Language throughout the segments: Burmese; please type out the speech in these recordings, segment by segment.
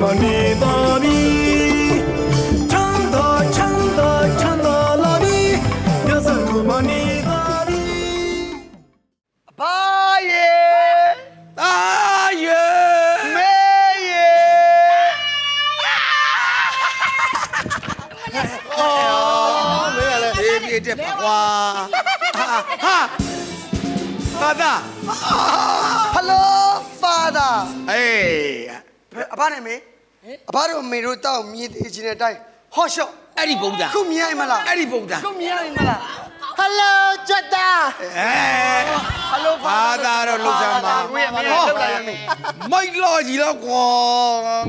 မှနေပါပြီချမ်းသာချမ်းသာချမ်းသာလာပြီမြတ်စွာဘုရားနေပါပြီဘာယေအာယေမေယေအေးပြေးတက်ပါကွာဟာဟာဘာသာ ဟယ်လိုဖာသာအေးအဘနဲ့မေအဘတို့မေတို့တောက်မြည်သေးခြင်းတဲ့အတိုင်းဟော့ရှော့အဲ့ဒီပုံစံခုမြင်ရမလားအဲ့ဒီပုံစံခုမြင်ရမလားဟယ်လိုကြက်တာအဲဟယ်လိုဘာသာတော့လုံစမ်းပါဝေးမလားလောက်လိုက်ရမေမိုက်လော်ကြီးတော့ကွာ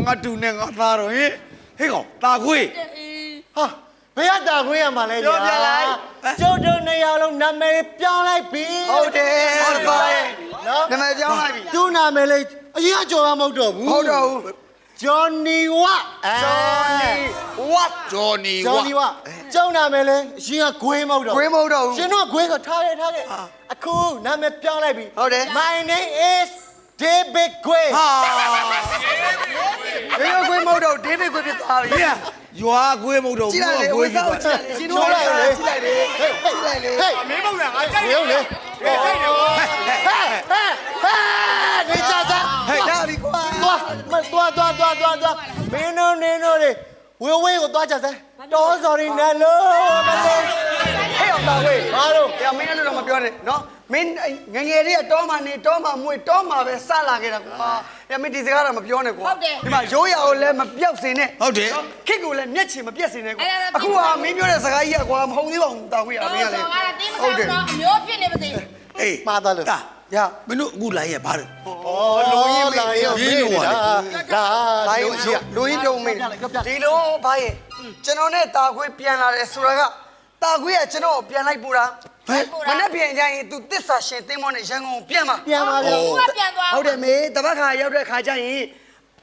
ငါတူနဲ့ငါသားတော့ဟေးဟေးကောင်တာခွေးဟာဘယ်ရတာခွင့်ရမှာလဲပြောပြလိုက်ကျုပ်တို့နေရာလုံးနာမည်ပြောင်းလိုက်ပြီဟုတ်တယ်ဘာယေနော်နာမည်ပြောင်းလိုက်ပြီသူ့နာမည်လေး အရင်ကကြော်ရမဟုတ်တော့ဘူးဟုတ်တော့ဘူးဂျွန်နီဝတ်အဲဂျော်နီဝတ်ဂျော်နီဂျွဝန်နီဝတ်ကျုံနာမည်လေးအရင်ကဂွေးမဟုတ်တော့ခွေးမဟုတ်တော့ဘူးရှင်တို့ကဂွေးကထားခဲ့ထားခဲ့အခုနာမည်ပြောင်းလိုက်ပြီဟုတ်တယ် My name is David Gwe ဟာဘေးခွေးမဟုတ်တော့ဒေးဗစ်ခွေးဖြစ်သွားပြီဟေးရွာခွေးမဟုတ်တော့ကြည့်လိုက်လေဝေစားကိုကြည့်လိုက်လေရှင်တို့လိုက်လေကြည့်လိုက်လေကြည့်လိုက်လေဟေးမင်းမဟုတ်လားငါကြိုက်ရုံလေဟေးဟေးဟေးဟေးဟေးနေကြစားဟဲ့ဒါပြီကွာ သွားမသွားသွားသွားသွားသွားမင်းတို့နင်းတို့တွေဝေဝေးကိုသွားကြစမ်းတော်စော်ရီနဲ့လို့မလေးဟဲ့အောင်တာဝေးဘာလို့။ဒါမင်းလည်းတော့မပြောနဲ့နော်။မင်းငငယ်လေးကတောမှနေတောမှမွေတောမှပဲစလာခဲ့တာကွာ။ဒါမင်းဒီစကားတော့မပြောနဲ့ကွာဟုတ်တယ်ဒီမှာရိုးရာကိုလည်းမပြောက်စင်နဲ့ဟုတ်တယ်ခစ်ကိုလည်းမျက်ချင်မပြက်စင်နဲ့ကွာအဲ့ဒါတော့အခုကမင်းပြောတဲ့စကားကြီးကကွာမဟုတ်သေးပါဘူးတာဝေးကမင်းကလည်းတော့တင်းမကောင်းတော့အမျိုးဖြစ်နေပါစေအေးမှားသားလို့တာ ရမင်းတို့အခုလာရဲ့ဘာလဲဩလိုရင်းလာရင်ရင်းလို့ပါလေဒါဒါရင်ကြီးလူရင်းပြုံးမင်းဒီလိုဘာရဲ့ကျွန်တော်နဲ့တာခွေးပြန်လာတယ်ဆိုတာကတာခွေးကကျွန်တော်ကိုပြန်လိုက်ပူတာမနေ့ပြန်ကြရင် तू တစ္ဆာရှင်တင်းမောနဲ့ရန်ကုန်ပြန်မှာပြန်ပါဗျာသူကပြန်သွားဟုတ်တယ်မေတပတ်ခါရောက်တဲ့ခါကျရင်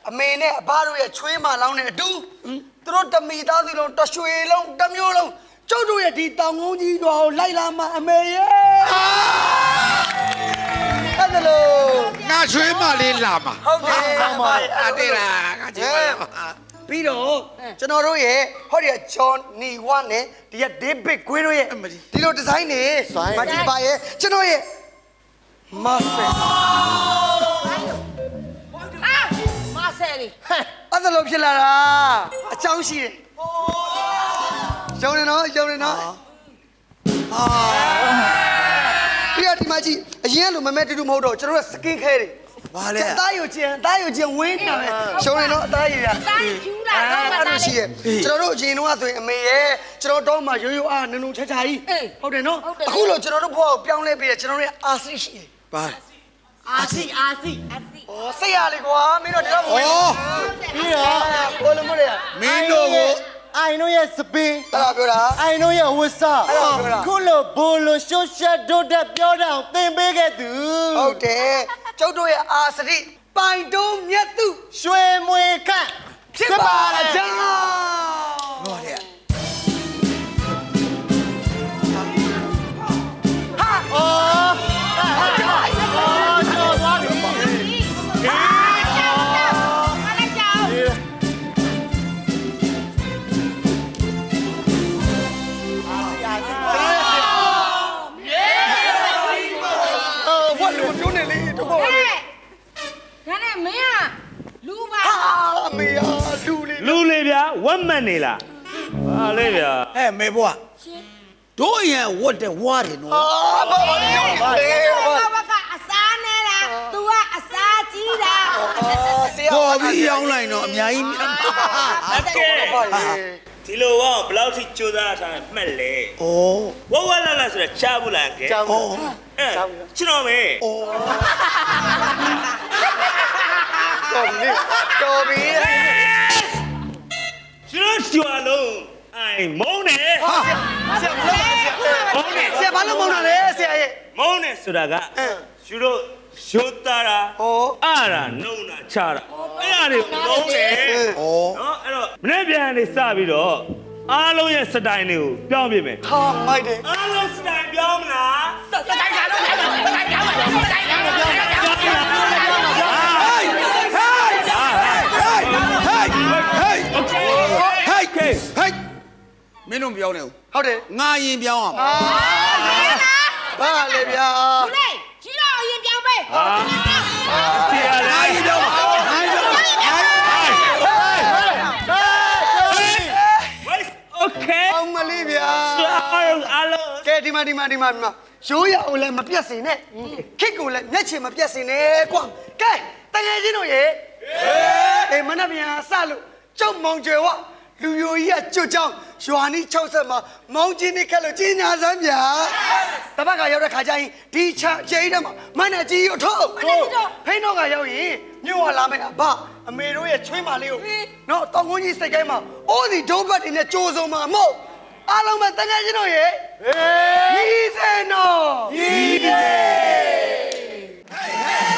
အမေနဲ့အဘတို့ရဲ့ချွေးမလောင်းတဲ့အတူသူတို့တမီသားစီလုံးတရွှေလုံးတစ်မျိုးလုံးကျုပ်တို့ရဲ့ဒီတောင်ကုန်းကြီးရွာကိုလိုက်လာမှအမေရဲ့ အဲ့ဒါလို့ငါချွေးမလေးလာမှာဟုတ်တယ်အတေးလားငါချွေးမလေးမှာပြီးတော့ကျွန်တော်တို့ရဲ့ဟောဒီကဂျွန်နီဝါနဲ့ဒီကဒေးဗစ်ဂွေးတို့ရဲ့ဒီလိုဒီဇိုင်းနေမကြည့်ပါရဲ့ကျွန်တော်ရဲ့မဆယ်အာမဆယ်ရီအဲ့ဒါလို့ဖြစ်လာတာအကြောင်းရှိတယ်ရှုံးနေနော်ရှုံးနေနော်အာပြီးတော့ဒီ မှာကြည့်အရင်ကလိုမမဲတူတူမဟုတ်တော့ကျွန်တော်တို့စကင်ခဲတွေဘာလဲအသားယူခြင်းအသားယူခြင်းဝင်းနေတယ်ရှုံးနေနော်အသားယူရတိုင်းကျူးလာတော့မအဲ့သားလိုရှိလေးရဲ့ကျွန်တော်တို့အရင်တော့ဆိုရင်အမေရဲ့ကျွန်တော်တော့မှရိုးရိုးအားနုံနုံချာချာကြီးဟုတ်တယ်နော်အခုလိုကျွန်တော်တို့ဘဝကိုပြောင်းလဲပြီးတယ်ကျွန်တော်တို့ရဲ့အာစိရှိတယ်ဘာအာစီအာစီအာစီဩစိတ်ရလေကွာမင်းတို့ဒီတော့မဝင်ဩပြီးတော့ဘောလုံးမရမင်းတို့ကို အိုင်တို့ရဲ့စပင်းအဲ့ဒါပြောတာ အိုင်တို့ရဲ့ဝစ်စာအဲ့ဒါပြောတာ ခုလိုဘိုလိုရှုပ်ရှက်ဒုတ်တက်ပြောတာကိုသင်ပေးခဲ့သူဟုတ်တယ်ကျုပ်တို့ရဲ့အာစရိပိုင်တုံးမြတ်သူရွှေမွေခန့်ဖြစ်ပါကြောင်းဟောတဲ့အော် က်မှတ်နေလားဟာလေဗျာဟဲ့မေဘွားတို့ရန်ဝတ်တဲ့ဝါတယ်နော်အာဘာဘာပြောနေလဲဘာဘကအစားနေတာ तू ကအစားကြီးတာအာဆရာပေါ်ပြီးရောင်းလိုက်တော့အများကြီးမြတ်ပါအကဲဘာလဲဒီလိုဝါဘယ်လောက်ထိကြိုးစားထားရင်မှတ်လဲဩဝဝလာလာဆိုတော့ချဘူးလားကဲကျောင်းဩအဲကျွန်တော်မေတော်ပြီတော်ပြီ ကျွန်တော်ကျွာလုံးအိုင်မုန်းတယ်ဆရာမလို့ပါဆရာမုန်းတယ်ဆရာဘာလို့မုန်းတာလဲဆရာရဲ့မုန်းတယ်ဆိုတာကယူတို့ရှိုးတာတာဟောအာရာနှုံတာချတာအဲ့ဒါတွေမုန်းတယ်ဩနော်အဲ့တော့မနေ့ပြန်နေစပြီးတော့အားလုံးရဲ့စတိုင်တွေကိုပြောင်းပြမယ်ဟာမိုက်တယ်အားလုံးစတိုင်ပြောင်းမလား င်းတို့မပြောင်းနဲ့ဘူးဟုတ်တယ်ငါရင်ပြောင်းအောင်ဘာလဲဗျာ不累，肌肉也标配。啊，姐ငါရင်ပြောင်းအောင်ငါရင်ပြောင်းအောင်အောင်မလေးဗျာကဲဒီမှာဒီမှာဒီမှာဒီမှာရိုးရအောင်လည်းမပြတ်စင်နဲ့ခစ်ကိုလည်းမျက်ခြေမပြတ်စင်နဲ့ကွာကဲတကယ်ချင်းတို့ရေအေးမနက်ပြန်စလို့ကြောက်မောင်ကျွယ်ဝ လူယိုကြီးကကျွတ်ချောင်းရွာနီး60မှာမောင်ကြီးနေခက်လို့ကြီးညာစမ်းဗျာတပတ်ကရောက်တဲ့ခါကျရင်ဒီချာကျိန်းထဲမှာမနဲ့ကြီးရထုတ်ဖိန်းတော့ကရောက်ရင်မြို့ဝလာမယ်အဘအမေတို့ရဲ့ချွေးမလေးကိုနော်တောင်ကုန်းကြီးစိတ်ကိုင်းမှာအိုးစီဒုံးဘတ်တွေနဲ့ကြိုးစုံမှာမဟုတ်အားလုံးပဲတကယ်ချင်းတို့ရေညီစေနော်ညီစေမေ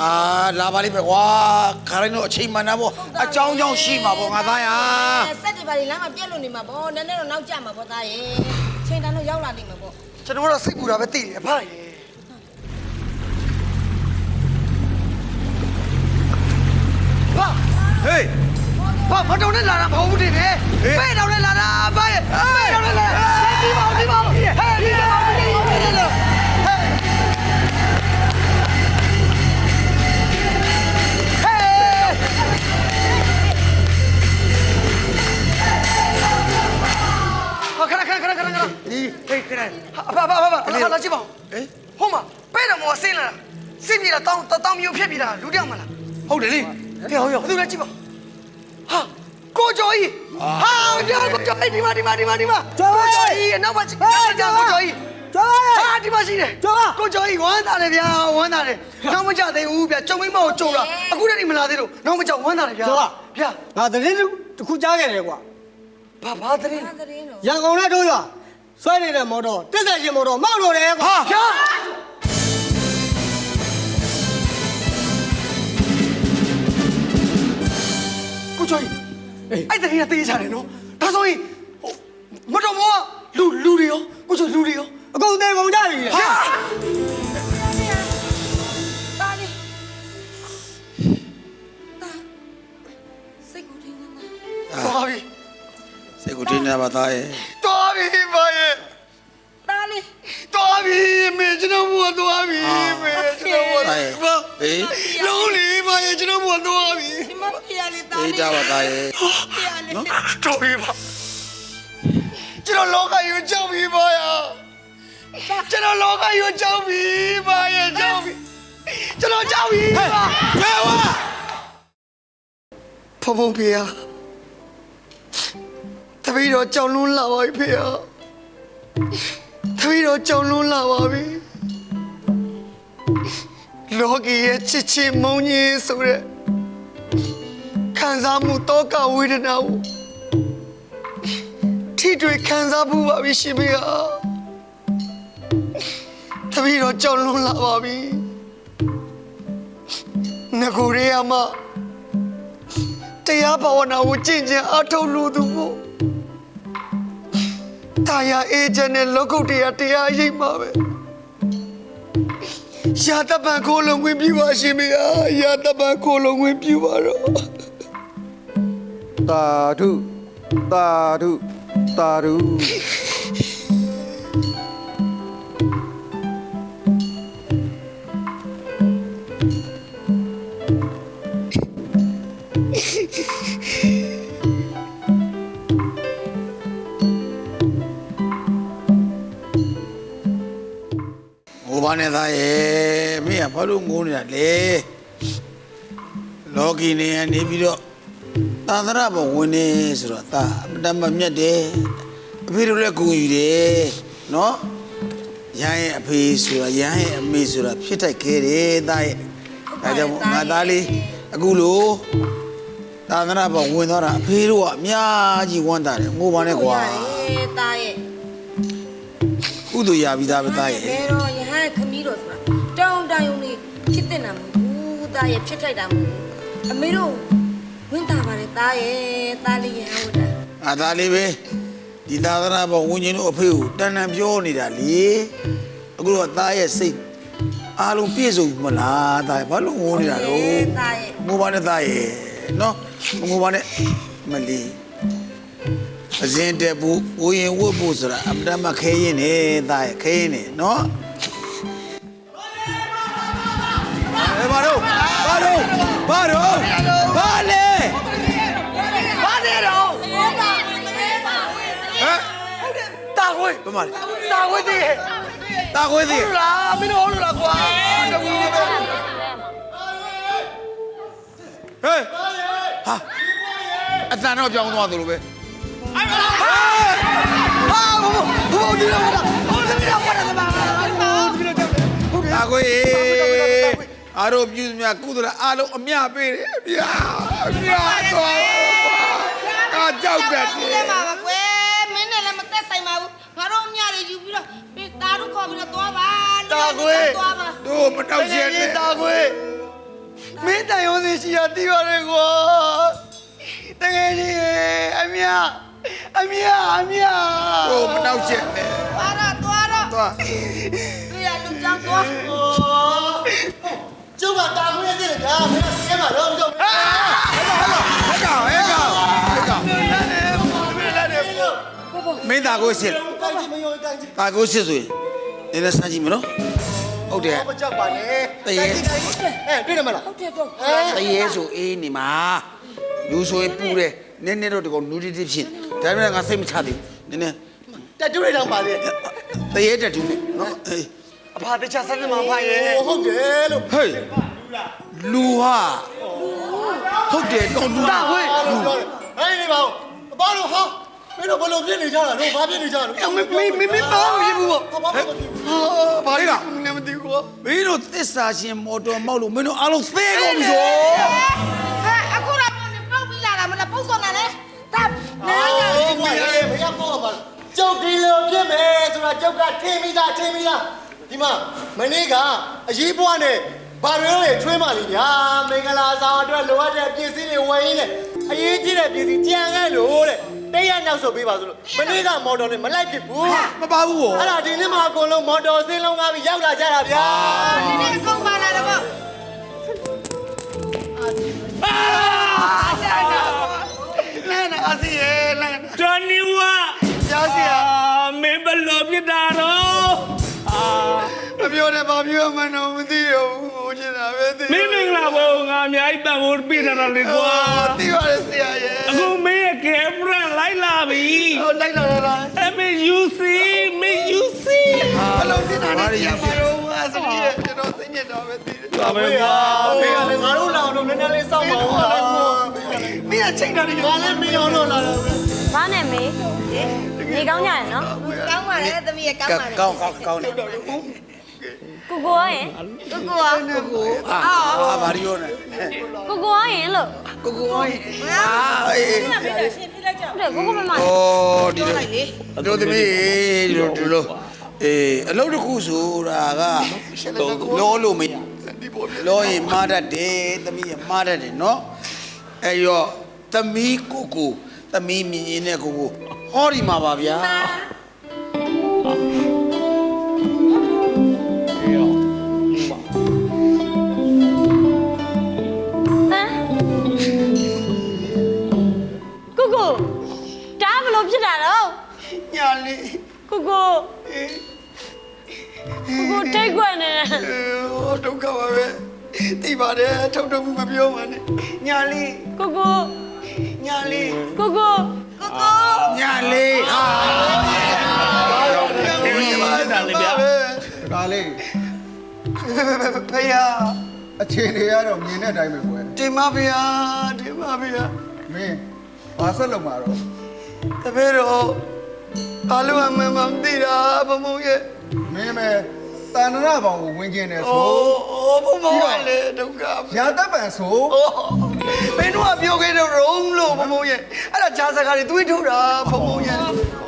အာလာပါလိမ့်မယ်ကွာခါတိုင်းတော့အချိန်မှန်တာပေါ့အကြောင်းကြောင်းရှိမှာပေါ့ငါသားရစက်တွေပါလေလမ်းမှာပြက်လို့နေမှာပေါ့နည်းနည်းတော့နောက်ကျမှာပေါ့သားရဲ့ချိန်တန်းတော့ရောက်လာနေမှာပေါ့ကျွန်တော်တို့စိတ်ပူတာပဲသိတယ်ဖားရေဘာဟေးဘာမတော်နဲ့လာတာမဟုတ်ဘူးတင်တယ်ပဲ့တော်နဲ့လာတာဘာရဲ့ပဲ့တော်နဲ့လာတာဒီပါဒီပါဟဲ့ဒီပါဒီပါဒီပါဟဲ့ ဒီဟေးခဏအဖဖဖဖလာလာကြည့်ပါဦးဟေးဟိုမှာပဲတော်မောဆင်းလာတာဆင်းပြေတာတောင်းတောင်းမျိုးဖြစ်ပြေတာလူတယောက်မလားဟုတ်တယ်လေဟေးဟောရောဘယ်သူလဲကြည့်ပါဟာကိုကျော်ကြီးဟာကြောက်ကိုကျော်ကြီးဒီမှာဒီမှာဒီမှာဒီမှာကိုကျော်ကြီးနောက်မှာကြည့်ကြောက်ကိုကျော်ကြီးကျော်ရဟာဒီမှာရှိတယ်ကျော်ကိုကျော်ကြီးဝမ်းသာတယ်ဗျာဝမ်းသာတယ်နောက်မကြသေးဘူးဗျာကြုံမိမကိုကြုံတာအခုတည်းမလာသေးလို့နောက်မကြောက်ဝမ်းသာတယ်ဗျာဗျာငါသတင်းတစ်ခုကြားခဲ့တယ်ကွာဘာဘာတရင်သားသတင်းတော့ရန်ကုန်နဲ့တို့ရ ဆွဲနေတဲ့မော်တော်တက်ဆက်ရှင်မော်တော်မောက်လို့တယ်ကွာဗျာကိုကျော်ကြီးအဲ့တရင်ကတေးကြတယ်နော်ဒါဆိုရင်ဟိုမတော်မောကလူလူတွေရောကိုကျော်လူတွေရောအကုန်သေးကုန်ကြပြီလေဗျာသားလေးသားစိတ်ကိုထိန်းနေတာတော်ပြီစိ တ်ကိုတင်းနေပါသားရဲ့တော်ပြီဘာရဲ့သားလေးတော်ပြီမေကျွန်တော်ဘုရားတော်ပြီမေကျွန်တော်ဘုရားဘာဟေးလုံးလေးဘာရဲ့ကျွန်တော်ဘုရားတော်ပြီဒီမဖေရလေးသားတေးလေးကြပါသားရဲ့ဖေရလေးတော်ပြီပါကျွန်တော်လောကကြီးကြောက်ပြီပါရကျွန်တော်လောကကြီးကြောက်ပြီပါရဲ့ကြောက်ပြီကျွန်တော်ကြောက်ပြီပါဘယ်ဝါဖုံဖုံဖေ ရတပီတော့ကြောက်လွန်းလာပါပြီဖေရတပီတော့ကြောက်လွန်းလာပါပြီလောကီရဲ့ချစ်ချင်းမုန်းကြီးဆိုတဲ့ခံစားမှုတောကဝေဒနာကိုထိတွေ့ခံစားမှုပါပြီရှင်မေဟာတပီတော့ကြောက်လွန်းလာပါပြီငကိုရေအမတရားဘာဝနာကိုကျင့်ကြံအထောက်လို့သူကို တာယာအေဂျင့်နဲ့လောကုတ်တရားတရားရိပ်မှာပဲရာတပံခိုးလုံးဝင်ပြပါရှင်မေအာရာတပံခိုးလုံးဝင်ပြပါတော့တာဓုတာဓုတာဓု ငိုပါနဲ့သားရဲ့မင်းကဘာလို့ငိုနေတာလဲလောကီနေကနေပြီးတော့သာသနာ့ဘုံဝင်နေဆိုတော့ဒါအမတမမြတ်တယ်အဖေတို့လည်းဂုဏ်ယူတယ်နော်ရဟန်းရဲ့အဖေဆိုတာရဟန်းရဲ့အမေဆိုတာဖြစ်ထိုက်ခဲ့တယ်သားရဲ့ဒါကြောင့်မို့ငါသားလေးအခုလို့သာသနာ့ဘုံဝင်သွားတာအဖေတို့ကအများကြီးဝမ်းသာတယ်ငိုပါနဲ့ကွာရတယ်တာရဲ့ကုသိုလ်ရပြီးသားပဲသားရဲ့ဘယ် တော့ရဟန်းခမီးတော့ဆိုတာတောင်းတယုံလေးဖြစ်တဲ့နာမဘူးတာရဲ့ဖြစ်ထိုက်တာမဟုတ်ဘူးအမေတို့ဝင်တာပါတယ်တာရဲ့တာလေးရဟန်းဝတ်တာငါသားလေးပဲဒီသာသနာ့ဘုံဝင်ခြင်းတို့အဖေကိုတန်တန်ပြောနေတာလေအခုတော့သားရဲ့စိတ်အားလုံးပြည့်စုံမလားသားရဲ့ဘာလို့ငိုနေတာတော့တာရဲ့ငိုပါနဲ့သားရဲ့နော်မငိုပါနဲ့မလီအစဉ်တက်ဘူးဝရင်ဝတ်ဖို့ဆိုတာအမတမခဲရင်နေသားရဲ့ခဲရင်နေနော် ဘာလို့ဘာလို့ဘာလို့ဘာလဲဘာနေတော့ဟမ်တာခွေဘာမှလဲတာခွေတည်းရဲ့တာခွေးသေးဟုတ်လားမင်းတို့ဟုတ်လားကွာတကူလေးပဲဟဲ့ဟာအတန်တော့ပြောင်းသွားသလိုပဲဟာဘုဘဘဒီလိုကတော့ဟိုဒီလိုကတော့ကပါဒီလိုကြောက်တယ်ဟုတ်ကဲ့တာခွေး အားတို့ပြုမြကုသလအားလုံးအမြပေးတယ်ဗျာဗျာတော့အာကြောက်တတ်တယ်လဲပါပါကွယ်မင်းနဲ့လည်းမသက်ဆိုင်ပါဘူးငါတို့အမြတွေယူပြီးတော့ပြတာတို့ခေါ်ပြီးတော့သွားပါတာခွေသွားပါတို့မတောက်ချင်နဲ့တာခွေမင်းတိုင်ရုံးစီရှိရတီးရတယ်ကွာတကယ်ကြီးအမြအမြအမြတို့မတောက်ချင်နဲ့သွားတော့သွားတော့သွား တွေ့ရလူကြောင်းသွား ကျုပ်ကတာခွေးစစ်တယ်ဗျာမင်းကဲမှာတော့ကျုပ်ဟဲ့ကောင်ဟဲ့ကောင်ဟဲ့ကောင်မင်းသားကိုစစ်ကိုင်းကြည့်မယုံကိုင်းကြည့်သားကိုစစ်ဆိုရင်နည်းနည်းစမ်းကြည့်မနော်ဟုတ်တယ်မကြောက်ပါနဲ့တရေအဲတွေ့တယ်မလားဟုတ်တယ်တော့တရေဆိုအေးနေမှာလူဆိုရင်ပူတယ်နည်းနည်းတော့ဒီကောင်နူတီတီဖြစ်ဒါပေမဲ့ငါစိတ်မချသေးဘူးနည်းနည်းတက်တူးရတော့ပါလေတရေတက်တူနဲ့နော် အေးအဖာတခြားစမ်းမဖိုင်ရဲ့ဟိုဟုတ်တယ်လို့ဟေးလူဟာဟုတ်တယ်တော့လူတာခွေအားလုံးပြောတယ်ဟဲ့နေပါဦးအပါတို့ဟာမင်းတို့ဘယ်လိုပြစ်နေကြတာလို့ဘာပြစ်နေကြတာလို့မမမမပါဘူးဘူးဟာဘာဖြစ်လို့ဟာဘာလဲလည်းမသိဘူးကွာမင်းတို့သစ္စာရှင်မော်တော်မောက်လို့မင်းတို့အားလုံးသေးကုန်ပြီဆိုဟဲ့အခုတော့မင်းပုတ်ပြီးလာတာမလားပုတ်စော်နာလဲတပ်နားရဟိုဘာလဲဘယ်ကတော့ပါကျုပ်ဒီလိုပြစ်မယ်ဆိုတာကျုပ်ကထင်မိတာထင်မိတာ ဒီမှာမနေ့ကအရေးပွားနဲ့ဘာတွေလဲချွေးမှလေညာမင်္ဂလာဆောင်အတွက်လိုအပ်တဲ့ပစ္စည်းတွေဝယ်ရင်းနဲ့အရေးကြီးတဲ့ပစ္စည်းကြံခဲ့လို့တဲ့တရက်နောက်ဆုတ်ပေးပါဆိုလို့မနေ့ကမော်တော်နဲ့မလိုက်ဖြစ်ဘူးမပါဘူးဟောအဲ့ဒါဒီနေ့မှအကုန်လုံးမော်တော်စင်းလုံးကားပြီးရောက်လာကြတာဗျာဒီနေ့အကုန်ပါလာတော့လဲနာအစီရဲ့လဲတနီဝါကြားစီရ မပြောနဲ့ဘာပြောမှန်းတော့မသိရဘူးဟိုချင်တာပဲသိမင်းမင်္ဂလာဘောငါအများကြီးတန်ဖို့ပြတာလေကွာသိပါတယ်ဆရာရဲ့အခုမင်းရဲ့ကဲဖရန်လိုက်လာပြီဟိုလိုက်လာလားအမေယူစီမင်းယူစီဘလုံးတင်တာနဲ့ဆရာမတော်ဘူးအစီရဲ့ကျွန်တော်သိညစ်တော့ပဲသိတယ်ပါမယ်ဟာဖေကလည်းငါတို့လာအောင်လို့နည်းနည်းလေးစောင့်ပါဦးဟာမင်းကချိန်တာနေငါလည်းမင်းအောင်လို့လာတော့ဘာနဲ့မေးနေကောင်းကြရနော်ကောင်းပါလေသမီးရကောင်းပါလေကောင်းကောင်းကောင်းတယ် ကိုကိုရောရင်ကိုကိုရောအာအာဘာရီယောနဲ့ကိုကိုရောရင်လို့ကိုကိုအိုးအာအေးဟုတ်တယ်ကိုကိုမမဩဒီလိုတို့သမီးဒီလိုဒီလိုအေးအလုပ်တစ်ခုဆိုတာကလောလို့မရလောရင်မားတတ်တယ်သမီးရမားတတ်တယ်နော်အဲ့ရောသမီးကိုကိုသမီးမြင်ရင်နဲ့ကိုကိုဟောဒီမှာပါဗျာ လေးကိုကိုကိုကိုတိတ်ခွက်နေတယ်ဟိုဒုက္ခပါပဲသိပါတယ်ထုတ်ထုတ်မပြောပါနဲ့ညာလေးကိုကိုညာလေးကိုကိုညလေးဟာတာလေဗျာဒါလေးဖေယာအခြေအနေကတော့မြင်တဲ့အတိုင်းပဲကွယ်တင်ပါဗျာတင်ပါဗျာမင်းဘာဆက်လုပ်မှာတော့တပည့်တော် ဘာလို့အမှန်မှန်သိတာဘုံဘုံရဲ့မင်းပဲတဏ္ဍရဘောင်ကိုဝင်ကျင်တယ်အိုဆိုးအိုးဘုံဘုံကလေဒုက္ခရာတပ်ပံဆိုအိုးမင်းတို့ကပြောခဲ့တော့ရုံးလို့ဘုံဘုံရဲ့အဲ့ဒါဂျာစကားတွေတွေးထုတ်တာဘုံဘုံရဲ့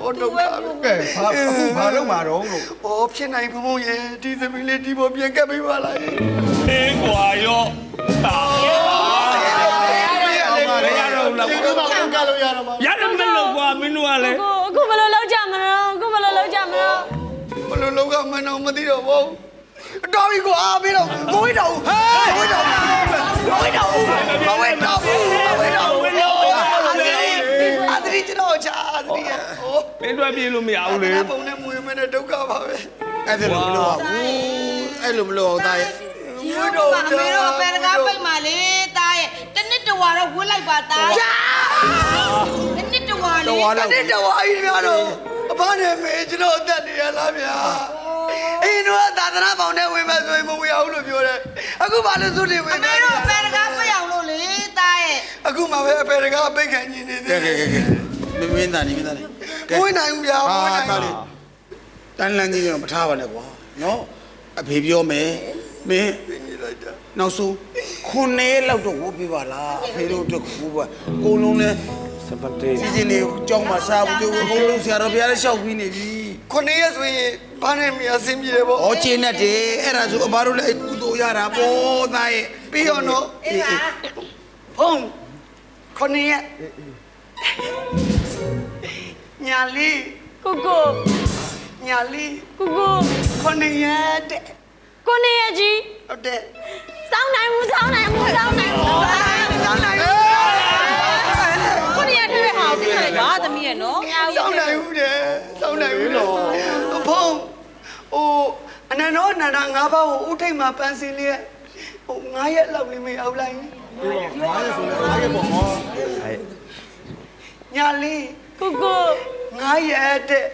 ဟိုဒုက္ခကဲဘာအခုဘာလုပ်မှာတော့လို့။အော်ဖြစ်နိုင်ဘုံဘုံရဲ့ဒီသမီးလေးဒီပေါ်ပြန်ကပ်ပေးပါလား။အင်းကွာရောတာမရတော့လား ဒီ လိုမှကလို့ရတော့မှာရတယ်မလို့ကွာမင်းတို့ကလည်းကိုအခုဘယ်လိုလုပ်ကြမလဲအခုဘယ်လိုလုပ်ကြမလဲဘလို့လောကမန်းတော့မသိတော့ဘူး။တော်ပြီကွာမင်းတို့မဝိတော့ဘူး။မဝိတော့ဘူး။မဝိတော့ဘူး။မဝိတော့ဘူး။မဝိတော့ဘူး။အဒရီကျွန်တော်ချာအဒရီ။အိုးမင်းတို့ပြေလို့မရဘူးလေဘုံနဲ့မွေးမနဲ့ဒုက္ခပါပဲအဲ့ဒါလိုမလို့ဘူးအဲ့လိုမလို့သားရဲ့။မွေးတော့အမေတို့အပယ်တကားပိတ်မှလေတားရဲ့တနစ်တဝါတော့ဝှလိုက်ပါတား တနစ်တဝါလေတော်လာတနေ့တော့အရင်များတော့အဖနဲ့မေကျွန်တော်အသက်နေရလားဗျာ။အင်းတို့သာသနာပေါင်းနဲ့ဝင်မဲ့ဆိုရင်မဝေအောင်လို့ပြောတယ်။အခုမှလည်းစုနေဝင်အမေနေတို့အပယ်တကားပိတ်အောင်လို့လေတားရဲ့အခုမှပဲအပေတကားပိတ်ခံနေနေကဲသေးကဲကဲကဲမင်းမင်းသားနေမင်းသားနေကဲမွေးနိုင်ဘူးဗျာမွေးနိုင်ဟာဘူးသားလေးတန်းလန်းကြီးတော့မထားပါနဲ့ကွာနော်အဖေပြောမယ်မင်း နောက်ဆုံးခုနှစ်ရက်လောက်တော့ဝတ်ပြပါလားအဖေတို့အတွက်ကိုပါကိုလုံးလဲစပတ်တေးစီစဉ်လေးကြောင်းမှာစားဘူးတို့အကုန်လုံးဆရာတော်ဘုရားလည်းရှောက်ပြီးနေပြီခုနှစ်ရက်ဆိုရင်ဘာနဲ့မြအဆင်ပြေတယ်ပေါ့။ဩကျင်းနဲ့တယ်အဲ့ဒါဆိုအဘတို့လည်းကုသိုလ်ရတာပေါ့သားရဲ့ပြီးတော့နော်အေးပါဖုံးခုနှစ်ရက်ညာလေးကိုကိုညာလေးကိုကိုခုနှစ်ရက်တဲ့ကိုနေရကြီးဟုတ်တယ် စောင်းနိုင်မှုစောင်းနိုင်မှုစောင်းနိုင်မှုစောင်းနိုင်ကိုနေရတွေ့ဟာကိုသိတယ်ကွာသမီးရဲ့နော်စောင်းနိုင်ဘူးတဲ့စောင်းနိုင်ဘူးလို့ဖုံးဟိုအနန္တောအနန္ဒငါးပါးကိုဥထိတ်မှာပန်းစင်လေးဟိုငါးရက်လောက်လေးမေးအောင်လိုက်ညာလေးကိုကိုငါးရက်တဲ့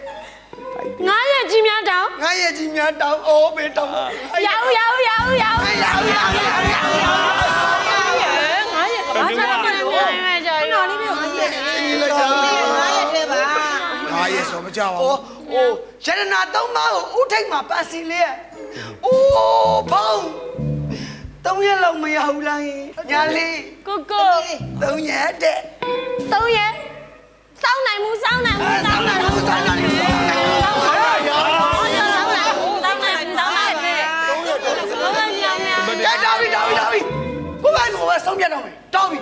ငါရဲ့ကြီးများတောင်းငါရဲ့ကြီးများတောင်းအော်မေတောင်းရအောင်ရအောင်ရအောင် ကြပါဘူး။အိုးရတနာသုံးပါးကိုဥထိတ်မှာပန်စီလေးရ။အိုးဘောင်းသုံးရက်လောက်မရဘူးလား။ညာလေးကိုကိုသုံးရက်တဲ့သုံးရက်စောင်းနိုင်မှုစောင်းနိုင်မှုစောင်းနိုင်မှုစောင်းနိုင်မှုတောင်းပြီတောင်းပြီတောင်းပြီကိုပိုင်ကိုပဲဆုံးပြတ်တော့မယ်တောင်းပြီ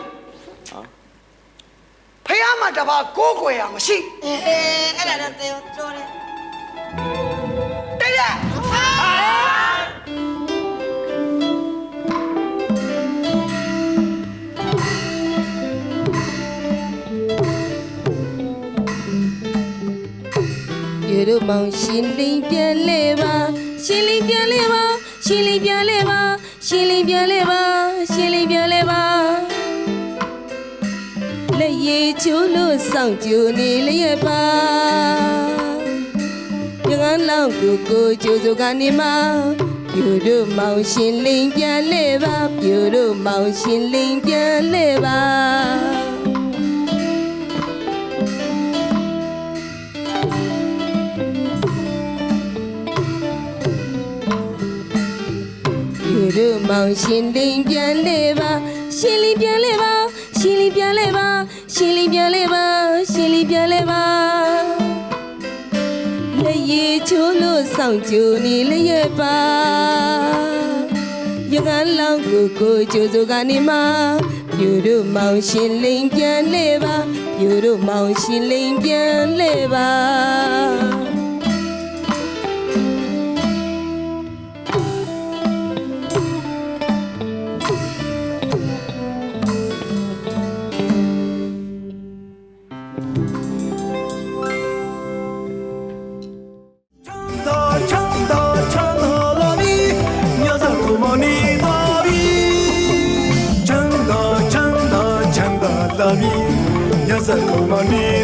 ဖះမှာတပါကိုးကွယ်ရမရှိအေးအဲ့ဒါတော့တေပြောတယ်တဲ့ရရေတို့မောင်ရှင်လင်းပြန်လဲပါရှင်လင်းပြန်လဲပါရှင်လင်းပြန်လဲပါရှင်လင်းပြန်လဲပါရှင်လင်းပြန်လဲ ရည်ချိုးလို့စောင့်ကြိုနေလျက်ပါရငန်းလောင်ကိုကိုကြိုးစိုးကနေမှာပြိုတို့မောင်ရှင်လင်းပြန်လဲပါပြိုတို့မောင်ရှင်လင်းပြန်လဲပါယူတို့မောင်ရှင်လင်းပြန်လဲပါရှင်လင်းပြန်လဲပါရှင်လင်းပြန်လဲပါ ရှင်လင်းပြန်လဲပါရှင်လင်းပြန်လဲပါလက်ရည်ချိုးလို့စောင့်ကြိုနေလျက်ပါရကန်းလောင်ကိုကိုကြိုးစိုးကနေမှယူတို့မောင်ရှင်လင်းပြန်လဲပါယူတို့မောင်ရှင်လင်းပြန်လဲပါ money.